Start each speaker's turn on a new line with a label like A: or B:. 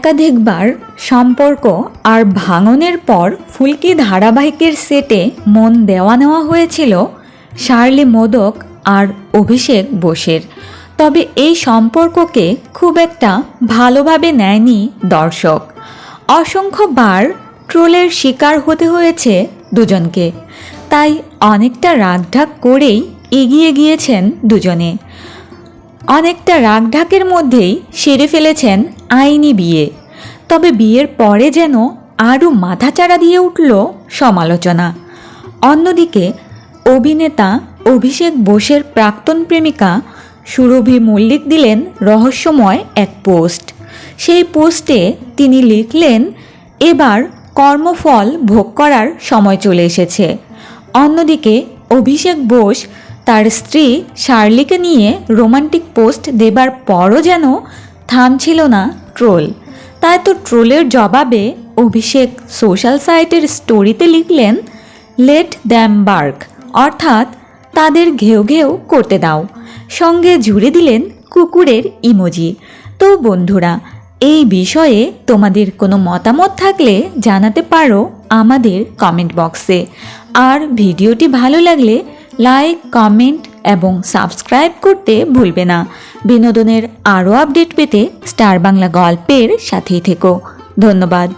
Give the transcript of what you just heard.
A: একাধিকবার সম্পর্ক আর ভাঙনের পর ফুলকি ধারাবাহিকের সেটে মন দেওয়া নেওয়া হয়েছিল শার্লি মোদক আর অভিষেক বোসের। তবে এই সম্পর্ককে খুব একটা ভালোভাবে নেয়নি দর্শক। অসংখ্যবার ট্রোলের শিকার হতে হয়েছে দুজনকে। তাই অনেকটা রাগঢাক করেই এগিয়ে গিয়েছেন দুজনে। অনেকটা রাগঢাকের মধ্যেই সেরে ফেলেছেন আইনি বিয়ে। তবে বিয়ের পরে যেন আরও মাথাচাড়া দিয়ে উঠল সমালোচনা। অন্যদিকে অভিনেতা অভিষেক বোসের প্রাক্তন প্রেমিকা সুরভি মল্লিক দিলেন রহস্যময় এক পোস্ট। সেই পোস্টে তিনি লিখলেন, এবার কর্মফল ভোগ করার সময় চলে এসেছে। অন্যদিকে অভিষেক বোস তার স্ত্রী শার্লিকে নিয়ে রোমান্টিক পোস্ট দেবার পরও যেন থামছিল না ট্রোল তাই তো ট্রোলের জবাবে অভিষেক সোশ্যাল সাইটের স্টোরিতে লিখলেন লেট দ্যাম বার্ক অর্থাৎ, তাদের ঘেউ ঘেউ করতে দাও। সঙ্গে জুড়ে দিলেন কুকুরের ইমোজি তো বন্ধুরা, এই বিষয়ে তোমাদের কোনো মতামত থাকলে জানাতে পারো আমাদের কমেন্ট বক্সে আর ভিডিওটি ভালো লাগলে লাইক কমেন্ট এবং সাবস্ক্রাইব করতে ভুলবে না। বিনোদনের আরও আপডেট পেতে স্টার বাংলা গল্পের সাথেই থেকো। ধন্যবাদ।